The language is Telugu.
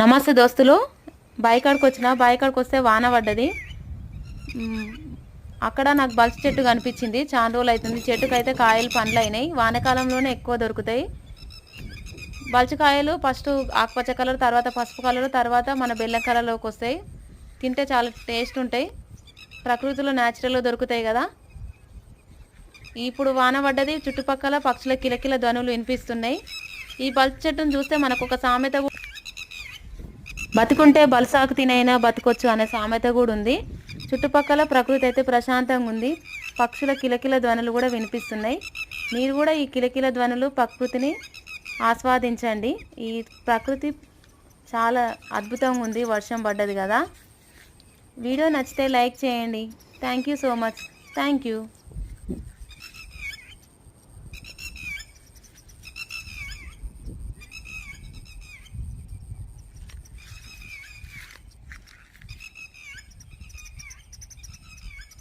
నమస్తే దోస్తులు. బాయికాడికి వచ్చిన బాయికాడికి వస్తే వాన పడ్డది. అక్కడ నాకు బల్స్ చెట్టు కనిపించింది. చాలా రోజులు అవుతుంది చెట్టుకు అయితే కాయలు పండ్లు అయినాయి వానకాలంలోనే ఎక్కువ దొరుకుతాయి. బల్చికాయలు ఫస్ట్ ఆకుపచ్చ కలర్ తర్వాత పసుపు కలర్ తర్వాత మన బెల్లం కలర్లోకి వస్తాయి తింటే చాలా టేస్ట్ ఉంటాయి ప్రకృతిలో న్యాచురల్గా దొరుకుతాయి కదా. ఇప్పుడు వాన పడ్డది. చుట్టుపక్కల పక్షుల కిలకిల ధ్వనులు వినిపిస్తున్నాయి. ఈ బల్చ్ చెట్టును చూస్తే మనకు ఒక సామెత బతుకుంటే బలసాకు తినైనా బతకొచ్చు అనే సామెత కూడా ఉంది. చుట్టుపక్కల ప్రకృతి అయితే ప్రశాంతంగా ఉంది. పక్షుల కిలకిల ధ్వనులు కూడా వినిపిస్తున్నాయి. మీరు కూడా ఈ కిలకిల ధ్వనులు ప్రకృతిని ఆస్వాదించండి. ఈ ప్రకృతి చాలా అద్భుతంగా ఉంది. వర్షం పడ్డది కదా. వీడియో నచ్చితే లైక్ చేయండి. Thank you so much thank you